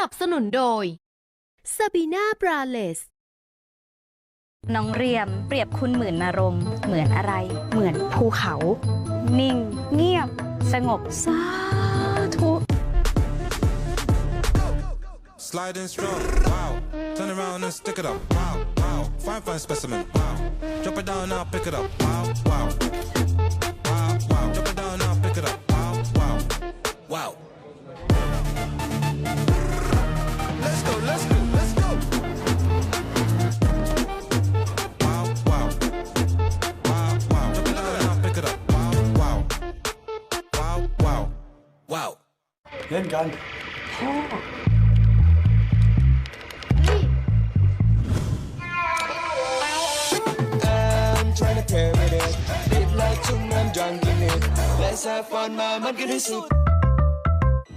นับสนุนโดยซาบีนาบราเลส น้องเรียมเปรียบคุณเหมือนนรงค์เหมือนอะไร เหมือนภูเขา นิ่ง เงียบ สงบสาธุ Slide in strong, wow. Turn around and stick it up, wow, wow. Fine, fine specimen, wow. Drop it down now, pick it up, wow, wow. Wow, wow. Drop it down now, pick it up, wow, wow. Wow. เล่นกัน I'm trying to tear it in. Live like two men drunk in it. Let's have fun, my man, get it soup.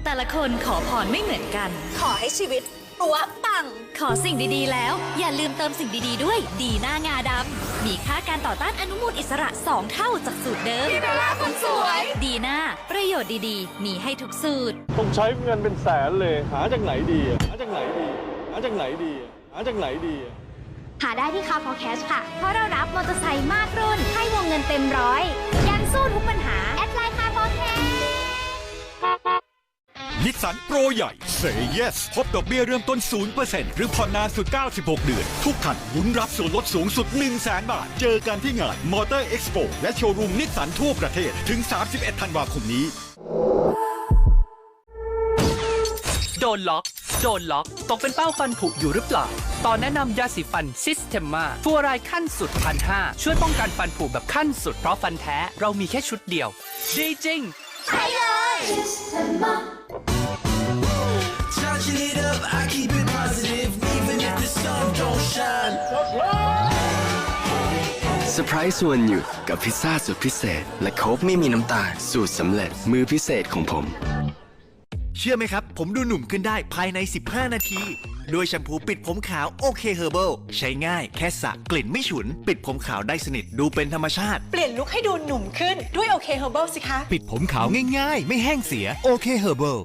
แต่ละคนขอพรไม่เหมือนกัน ขอให้ชีวิต ปัวปัง ขอสิ่งดีๆแล้ว อย่าลืมเติมสิ่งดีๆด้วย ดีหน้างาดำ มีค่าการต่อต้านอนุมูลอิสระ 2 เท่าจากสูตรเดิมพี่เบลล่าคนสวย ดีหน้า ประโยชน์ดีๆ มีให้ทุกสูตร ต้องใช้เงินเป็นแสนเลย หาจากไหนดีอะหาจากไหนดี หาจากไหนดีอะหาจากไหนดีอะหาได้ที่คา for cash ค่ะ เพราะเรารับมอเตอร์ไซค์มากรุ่นให้วงเงินเต็มร้อย นิสสันโปรใหญ่ Say Yes พบดอกเบี้ยเริ่มต้น 0%หรือผ่อนนานสุด 96 เดือน ทุกคันลุ้นรับส่วนลดสูงสุด 1 0 0 0 0แบาท เจอกันที่งานมอเตอร์เอ็กซ์โปและโชว์รูมนิสสันทั่วประเทศ ถึง 31 ธันวาคมนี้ โดนล็อก โดนล็อก ตกเป็นเป้าฟันผุอยู่หรือเปล่าตอนแนะนำยาสีฟันซิสเ e มมาฟัวรายขั้นสุดพันห้าช่วยป้องกันฟันผุแบบขั้นสุด เพราะฟันแท้เรามีแค่ชุดเดียว ดีจริง Charging อร์ไพรส์วันหยุดกับพิซซ่าสุดพิเศษ และโค้กไม่มีน้ำตาลสูตรสำเร็จมือพิเศษของผม เชื่อไหมครับ ผมดูหนุ่มขึ้นได้ภายใน 15 นาที ด้วยแชมพูปิดผมขาวโอเคเฮอร์เบิลใช้ง่ายแค่สระกลิ่นไม่ฉุน ปิดผมขาวได้สนิทดูเป็นธรรมชาติ เปลี่ยนลุคให้ดูหนุ่มขึ้นด้วยโอเคเฮอร์เบิลสิคะ ปิดผมขาวง่ายๆ ไม่แห้งเสียโอเคเฮอร์เบิล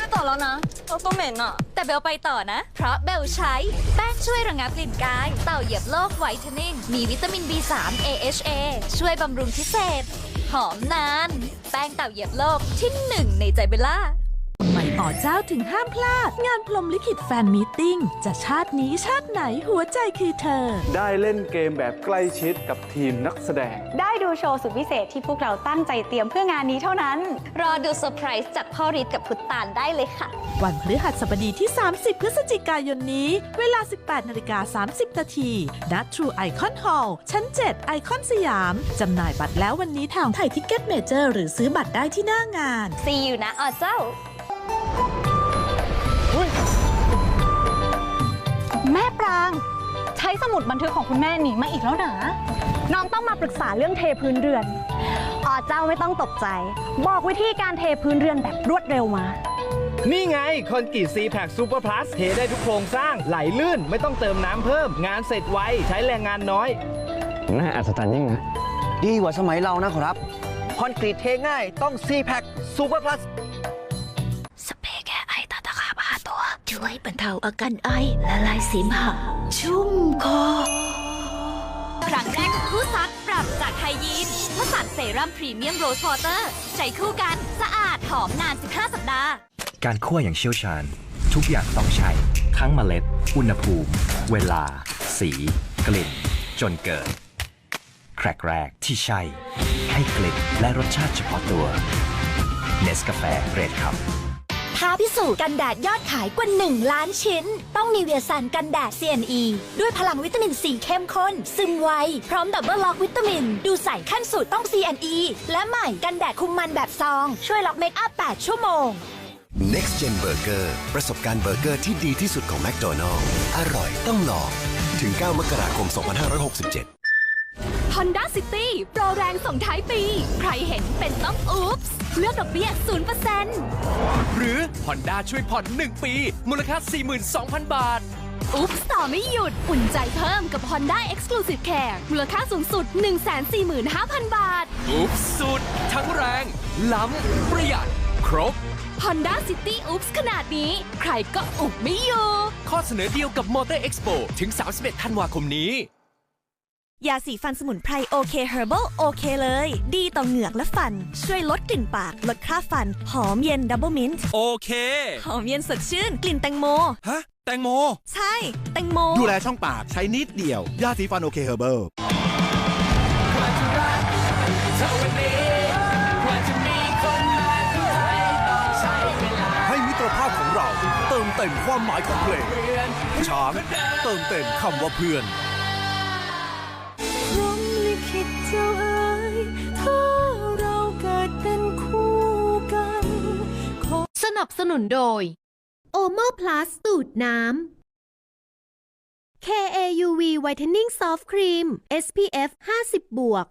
จะต่อแล้วนะเราก็เหม็นอะ แต่เบลไปต่อนะ เพราะเบลใช้แป้งช่วยระงับกลิ่นกาย เต่าเหยียบโลกไวท์เทนนิ่ง มีวิตามิน B3 AHA ช่วยบำรุงพิเศษ หอมนาน แป้งเต่าเหยียบโลกที่หนึ่งในใจเบลล่า อเจ้าถึงห้ามพลาด งานพรหมลิขิตแฟนมีตติ้ง จะชาตินี้ชาติไหนหัวใจคือเธอ ได้เล่นเกมแบบใกล้ชิดกับทีมนักแสดง ได้ดูโชว์สุดพิเศษที่พวกเราตั้งใจเตรียมเพื่องานนี้เท่านั้น รอดูเซอร์ไพรส์จากพ่อฤทธิ์กับพุตตานได้เลยค่ะ วันพฤหัสบดีที่ 30 พฤศจิกายนนี้ เวลา 18นาฬิกา30นาทีณ True Icon Hall ชั้น 7 ไอคอนสยามจำหน่ายบัตรแล้ววันนี้ทางไทยทิกเก็ตเมเจอร์หรือซื้อบัตรได้ที่หน้างานซีอยู่นะอเจ้า แม่ปราง ใช้สมุดบันทึกของคุณแม่หนีมาอีกแล้วนะน้องต้องมาปรึกษาเรื่องเทพื้นเรือนอ๋อเจ้าไม่ต้องตกใจ บอกวิธีการเทพื้นเรือนแบบรวดเร็วมา นี่ไงคอนกรีตซีแพคซูเปอร์พลัสเทได้ทุกโครงสร้างไหลลื่นไม่ต้องเติมน้ำเพิ่ม งานเสร็จไวใช้แรงงานน้อย น่าอัศจรรย์ยิ่งนะ ดีกว่าสมัยเรานะครับคอนกรีตเทง่ายต้องซีแพคซูเปอร์พลัสส ช่วยบรรเทาอาการไอละลายเสมหะชุ่มคอ ครั้งแรกของคู่ซักปรับจากไทยยีนผสานเซรั่มพรีเมียมโรสวอเตอร์ ใช้คู่กันสะอาดหอมนาน 15 สัปดาห์ การคั่วอย่างเชี่ยวชาญ ทุกอย่างต้องใช้ ทั้งเมล็ด อุณหภูมิ เวลา สี กลิ่น จนเกิด แครกแรกที่ใช่ ให้กลิ่นและรสชาติเฉพาะตัวเนสกาแฟเรดครับ ท้าพิสูจน์กันแดดยอดขายกว่า 1 ล้านชิ้น ต้องมีเวียสันกันแดด CNE ด้วยพลังวิตามินซีเข้มข้น ซึมไว พร้อมดับเบิลล็อกวิตามิน ดูใสขั้นสุดต้อง CNE และใหม่กันแดดคุมมันแบบซอง ช่วยล็อกเมคอัพ 8 ชั่วโมง Next Gen Burger ประสบการณ์เบอร์เกอร์ที่ดีที่สุดของแมคโดนัลล์อร่อยต้องลองถึง 9 มกราคม 2567 Honda City โปรแรงส่งท้ายปี ใครเห็นเป็นต้องอุ๊ปส์เลือกดอกเบี้ย0%หรือ Honda ช่วยผ่อน 1 ปี มูลค่า 42,000 บาท อุ๊ปส์ต่อไม่หยุด อุ่นใจเพิ่มกับ Honda Exclusive Care มูลค่าสูงสุด 145,000 บาท อุ๊บสุด ทั้งแรง ล้ำ ประหยัด ครบ Honda City Oops ขนาดนี้ ใครก็อุบไม่อยู่ ข้อเสนอเดียวกับ Motor Expo ถึง 31 ธันวาคมนี้ ยาสีฟันสมุนไพรโอเคเฮอร์เบิลโอเคเลย ดีต่อเหงือกและฟัน ช่วยลดกลิ่นปาก ลดคราบฟัน หอมเย็นดับเบิลมินต์โอเค หอมเย็นสดชื่น กลิ่นแตงโม ฮะ แตงโม ใช่ แตงโม ดูแลช่องปากใช้นิดเดียว ยาสีฟันโอเคเฮอร์เบิลให้มิตรภาพของเรา เติมเต็มความหมายของเพลงช้างเติมเต็มคำว่าเพื่อน นับสนุนโดย โอโมพลัสสูตรน้ำ KAUV Whitening Soft Cream SPF 50บวก